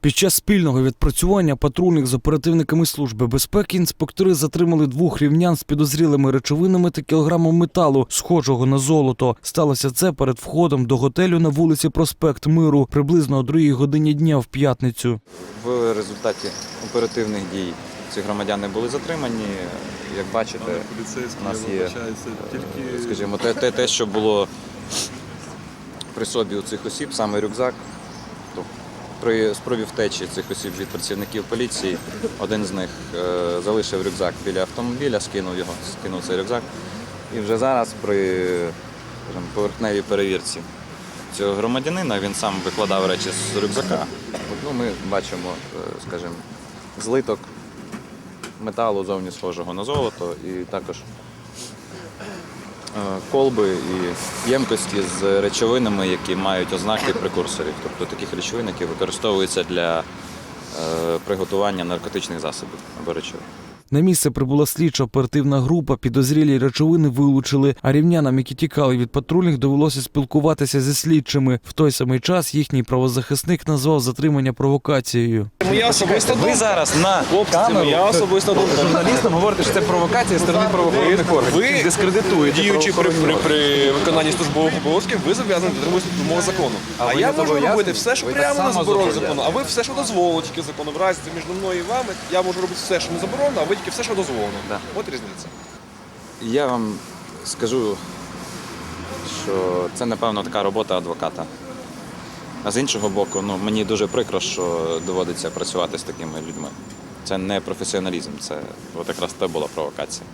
Під час спільного відпрацювання патрульних з оперативниками служби безпеки інспектори затримали двох рівнян з підозрілими речовинами та кілограмом металу, схожого на золото. Сталося це перед входом до готелю на вулиці Проспект Миру приблизно о другій годині дня в п'ятницю. В результаті оперативних дій ці громадяни були затримані. Як бачите, у нас є, е, тільки скажімо, те, те, те, що було при собі у цих осіб, саме рюкзак. При спробі втечі цих осіб від працівників поліції один з них е, залишив рюкзак біля автомобіля, скинув його, скинув цей рюкзак. І вже зараз при скажімо, поверхневій перевірці цього громадянина він сам викладав речі з рюкзака. Ну, ми бачимо, е, скажімо, злиток металу зовні схожого на золото і також колби і ємкості з речовинами, які мають ознаки прекурсорів, тобто таких речовин, які використовуються для е, приготування наркотичних засобів або речовин. На місце прибула слідча оперативна група, підозрілі речовини вилучили, а рівнянам, які тікали від патрульних, довелося спілкуватися зі слідчими. В той самий час їхній правозахисник назвав затримання провокацією. Моя особиста Ви зараз на камеру моя особиста думка. журналістам говорите, що це провокація сторони правоохоронних органів. Ви дискредитуєте діючи при, при, при виконанні службових обов'язків, ви зобов'язані дотримуватися вимог закону. А А, я можу робити все, що Ви прямо на само закону. А ви все, що дозволено тільки закону. В разі між мною і вами я можу робити все, що не заборонено, а ви тільки все, що дозволено. Да. От різниця. Я вам скажу, що це, напевно, така робота адвоката. А з іншого боку, ну, мені дуже прикро, що доводиться працювати з такими людьми. Це не професіоналізм, це от якраз це була провокація.